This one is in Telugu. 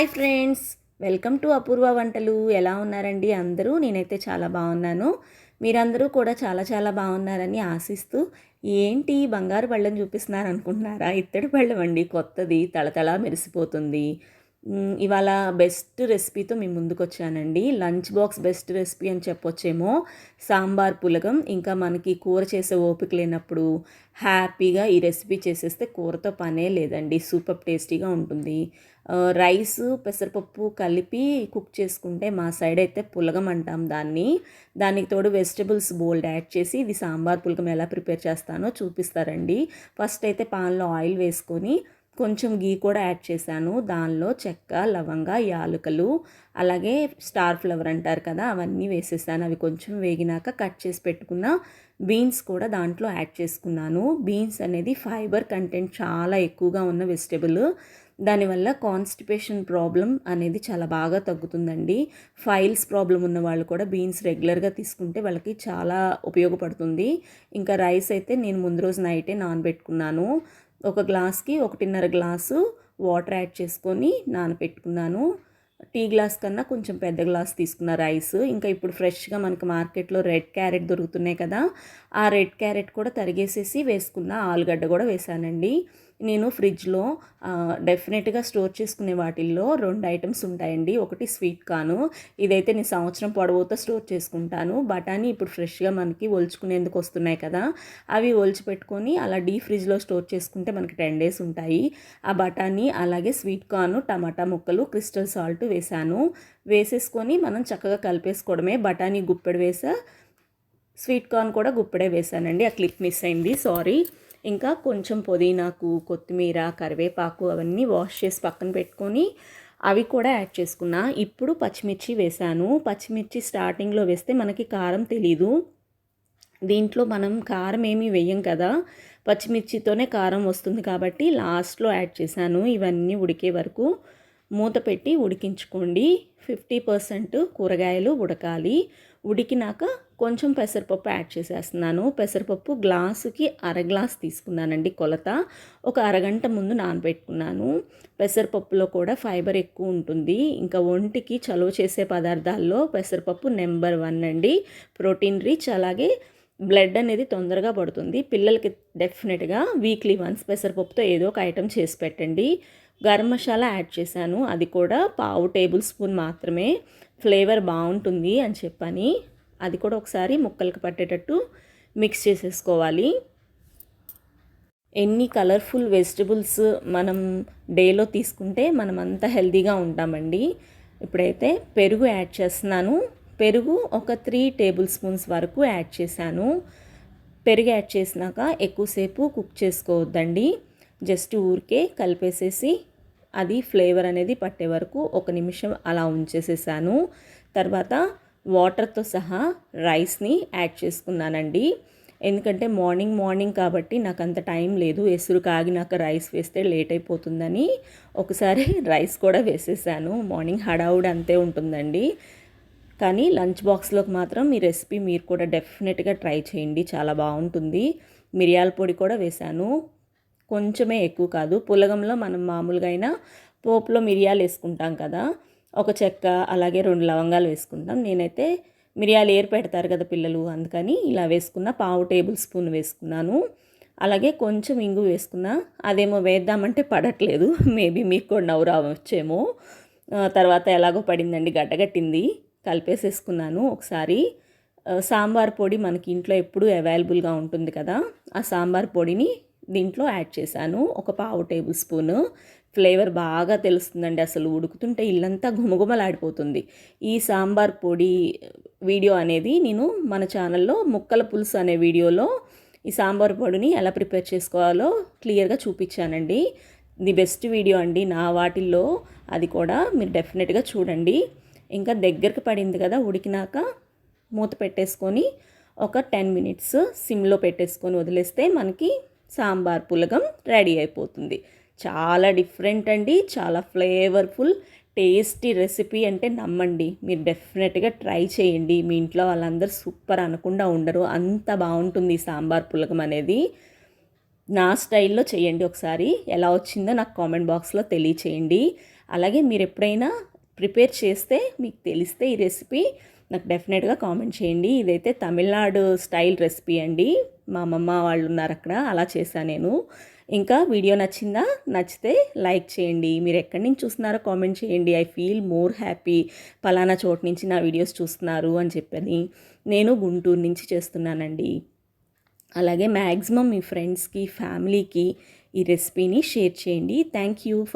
Hi friends welcome to Apoorva వంటలు. ఎలా ఉన్నారండి? అందరూ నేనైతే చాలా బాగున్నాను. మీరందరూ కూడా చాలా చాలా బాగున్నారని ఆశిస్తూ ఏంటి బంగారు పళ్ళని చూపిస్తున్నారు అనుకుంటున్నారా ఇత్తడి పళ్ళం అండి కొత్తది తళతళ మెరిసిపోతుంది. ఇవాళ బెస్ట్ రెసిపీతో మీ ముందుకు వచ్చానండి లంచ్ బాక్స్ బెస్ట్ రెసిపీ అని చెప్పొచ్చేమో సాంబార్ పులగం. ఇంకా మనకి కూర చేసే ఓపిక లేనప్పుడు హ్యాపీగా ఈ రెసిపీ చేసేస్తే కూరతో పనే లేదండి. సూపర్ టేస్టీగా ఉంటుంది. రైస్ పెసరపప్పు కలిపి కుక్ చేసుకుంటే మా సైడ్ అయితే పులగం అంటాం దాన్ని. దానికి తోడు వెజిటబుల్స్ బోల్డ్ యాడ్ చేసి ఇది సాంబార్ పులగం ఎలా ప్రిపేర్ చేస్తానో చూపిస్తారండి. ఫస్ట్ అయితే పాన్లో ఆయిల్ వేసుకొని కొంచెం గీ కూడా యాడ్ చేశాను. దానిలో చెక్క లవంగ యాలకులు అలాగే స్టార్ ఫ్లవర్ అంటారు కదా అవన్నీ వేసేసాను. అవి కొంచెం వేగినాక కట్ చేసి పెట్టుకున్న బీన్స్ కూడా దాంట్లో యాడ్ చేసుకున్నాను. బీన్స్ అనేది ఫైబర్ కంటెంట్ చాలా ఎక్కువగా ఉన్న వెజిటబుల్. దానివల్ల కాన్స్టిపేషన్ ప్రాబ్లం అనేది చాలా బాగా తగ్గుతుందండి. ఫైల్స్ ప్రాబ్లం ఉన్న వాళ్ళు కూడా బీన్స్ రెగ్యులర్గా తీసుకుంటే వాళ్ళకి చాలా ఉపయోగపడుతుంది. ఇంకా రైస్ అయితే నేను ముందు రోజు నైటే నానబెట్టుకున్నాను. ఒక గ్లాస్కి ఒకటిన్నర గ్లాసు వాటర్ యాడ్ చేసుకొని నానపెట్టుకున్నాను. టీ గ్లాస్ కన్నా కొంచెం పెద్ద గ్లాస్ తీసుకున్న రైస్. ఇంకా ఇప్పుడు ఫ్రెష్గా మనకు మార్కెట్లో రెడ్ క్యారెట్ దొరుకుతున్నాయి కదా ఆ రెడ్ క్యారెట్ కూడా తరిగేసేసి వేసుకున్న ఆలుగడ్డ కూడా వేసానండి. నేను ఫ్రిడ్జ్లో డెఫినెట్గా స్టోర్ చేసుకునే వాటిల్లో రెండు ఐటమ్స్ ఉంటాయండి. ఒకటి స్వీట్ కాను ఇదైతే నేను సంవత్సరం పొడవుతో స్టోర్ చేసుకుంటాను. బఠానీ ఇప్పుడు ఫ్రెష్గా మనకి ఒలుచుకునేందుకు వస్తున్నాయి కదా. అవి ఒలిచి పెట్టుకొని అలా డీ ఫ్రిడ్జ్లో స్టోర్ చేసుకుంటే మనకి టెన్ డేస్ ఉంటాయి. ఆ బఠానీ అలాగే స్వీట్ కార్న్ టమాటా ముక్కలు క్రిస్టల్ సాల్ట్ వేసాను. వేసేసుకొని మనం చక్కగా కలిపేసుకోవడమే. బఠానీ గుప్పెడు వేసా స్వీట్ కార్న్ కూడా గుప్పెడే వేసానండి. ఆ క్లిప్ మిస్ అయింది. సారీ. ఇంకా కొంచెం పుదీనాకు కొత్తిమీర కరివేపాకు అవన్నీ వాష్ చేసి పక్కన పెట్టుకొని అవి కూడా యాడ్ చేసుకున్నా. ఇప్పుడు పచ్చిమిర్చి వేసాను పచ్చిమిర్చి స్టార్టింగ్లో వేస్తే మనకి కారం తెలీదు. దీంట్లో మనం కారం ఏమీ వేయం కదా. పచ్చిమిర్చితోనే కారం వస్తుంది కాబట్టి లాస్ట్లో యాడ్ చేశాను. ఇవన్నీ ఉడికే వరకు మూత పెట్టి ఉడికించుకోండి. ఫిఫ్టీ పర్సెంట్ కూరగాయలు ఉడకాలి. ఉడికినాక కొంచెం పెసరపప్పు యాడ్ చేసేస్తున్నాను. పెసరపప్పు గ్లాసుకి అర గ్లాస్ తీసుకున్నానండి కొలత. ఒక అరగంట ముందు నానబెట్టుకున్నాను. పెసరపప్పులో కూడా ఫైబర్ ఎక్కువ ఉంటుంది. ఇంకా ఒంటికి చలువ చేసే పదార్థాల్లో పెసరపప్పు నెంబర్ వన్ అండి. ప్రోటీన్ రిచ్ అలాగే బ్లడ్ అనేది తొందరగా పడుతుంది. పిల్లలకి డెఫినెట్గా వీక్లీ వన్స్ పెసరపప్పుతో ఏదో ఒక ఐటెం చేసి పెట్టండి. గరం మసాలా యాడ్ చేశాను. అది కూడా పావు టేబుల్ స్పూన్ మాత్రమే. ఫ్లేవర్ బాగుంటుంది అని చెప్పని అది కూడా ఒకసారి ముక్కలకు పట్టేటట్టు మిక్స్ చేసేసుకోవాలి. ఎన్ని కలర్ఫుల్ వెజిటబుల్స్ మనం డేలో తీసుకుంటే మనం అంత హెల్తీగా ఉంటామండి. ఇప్పుడైతే పెరుగు యాడ్ చేస్తున్నాను. పెరుగు ఒక త్రీ టేబుల్ స్పూన్స్ వరకు యాడ్ చేశాను. పెరుగు యాడ్ చేసినాక ఎక్కువసేపు కుక్ చేసుకోవద్దండి. జస్ట్ ఊరికే కలిపేసేసి అది ఫ్లేవర్ అనేది పట్టే వరకు ఒక నిమిషం అలా ఉంచేసేసాను. తర్వాత వాటర్తో సహా రైస్ని యాడ్ చేసుకున్నానండి. ఎందుకంటే మార్నింగ్ మార్నింగ్ కాబట్టి నాకు అంత టైం లేదు. ఎసురు కాగినాక రైస్ వేస్తే లేట్ అయిపోతుందని ఒకసారి రైస్ కూడా వేసేసాను. మార్నింగ్ హడావుడి అంతే ఉంటుందండి. కానీ లంచ్ బాక్స్లోకి మాత్రం ఈ రెసిపీ మీరు కూడా డెఫినెట్గా ట్రై చేయండి. చాలా బాగుంటుంది. మిరియాల పొడి కూడా వేశాను కొంచెమే ఎక్కువ కాదు. పులగంలో మనం మామూలుగా అయినా పోపులో మిరియాలు వేసుకుంటాం కదా. ఒక చెక్క అలాగే రెండు లవంగాలు వేసుకుంటాం. నేనైతే మిరియాలు ఏరు పెడతారు కదా పిల్లలు అందుకని ఇలా వేసుకున్న పావు టేబుల్ స్పూన్ వేసుకున్నాను. అలాగే కొంచెం ఇంగు వేసుకున్నా అదేమో వేద్దామంటే పడట్లేదు. మేబీ మీకు కూడా నవ్వు రావచ్చేమో. తర్వాత ఎలాగో పడిందండి గడ్డగట్టింది. కలిపేసేసుకున్నాను ఒకసారి. సాంబార్ పొడి మనకి ఇంట్లో ఎప్పుడూ అవైలబుల్గా ఉంటుంది కదా. ఆ సాంబార్ పొడిని దీంట్లో యాడ్ చేశాను ఒక పావు టేబుల్ స్పూను. ఫ్లేవర్ బాగా తెలుస్తుందండి అసలు ఉడుకుతుంటే ఇల్లంతా ఘుమఘుమలాడిపోతుంది. ఈ సాంబార్ పొడి వీడియో అనేది నేను మన ఛానల్లో ముక్కల పులుసు అనే వీడియోలో ఈ సాంబార్ పొడిని ఎలా ప్రిపేర్ చేసుకోవాలో క్లియర్గా చూపించానండి. ది బెస్ట్ వీడియో అండి నా వాటిల్లో. అది కూడా మీరు డెఫినెట్గా చూడండి. ఇంకా దగ్గరకు పడింది కదా ఉడికినాక మూత పెట్టేసుకొని ఒక టెన్ మినిట్స్ సిమ్లో పెట్టేసుకొని వదిలేస్తే మనకి సాంబార్ పులగం రెడీ అయిపోతుంది. చాలా డిఫరెంట్ అండి చాలా ఫ్లేవర్ఫుల్ టేస్టీ రెసిపీ అంటే నమ్మండి. మీరు డెఫినెట్గా ట్రై చేయండి. మీ ఇంట్లో వాళ్ళందరూ సూపర్ అనకుండా ఉండరు. అంత బాగుంటుంది ఈ సాంబార్ పులగం అనేది. నా స్టైల్లో చేయండి ఒకసారి. ఎలా వచ్చిందో నాకు కామెంట్ బాక్స్లో తెలియచేయండి. అలాగే మీరు ఎప్పుడైనా ప్రిపేర్ చేస్తే మీకు తెలిస్తే ఈ రెసిపీ నాకు డెఫినెట్గా కామెంట్ చేయండి. ఇదైతే తమిళనాడు స్టైల్ రెసిపీ అండి. మా అమ్మమ్మ వాళ్ళు ఉన్నారు అక్కడ అలా చేశాను నేను. ఇంకా వీడియో నచ్చిందా? నచ్చితే లైక్ చేయండి. మీరు ఎక్కడి నుంచి చూస్తున్నారో కామెంట్ చేయండి. I feel more happy. పలానా చోటు నుంచి నా వీడియోస్ చూస్తున్నారు అని చెప్పని నేను గుంటూరు నుంచి చేస్తున్నానండి. అలాగే మ్యాక్సిమం మీ ఫ్రెండ్స్కి ఫ్యామిలీకి ఈ రెసిపీని షేర్ చేయండి. Thank you for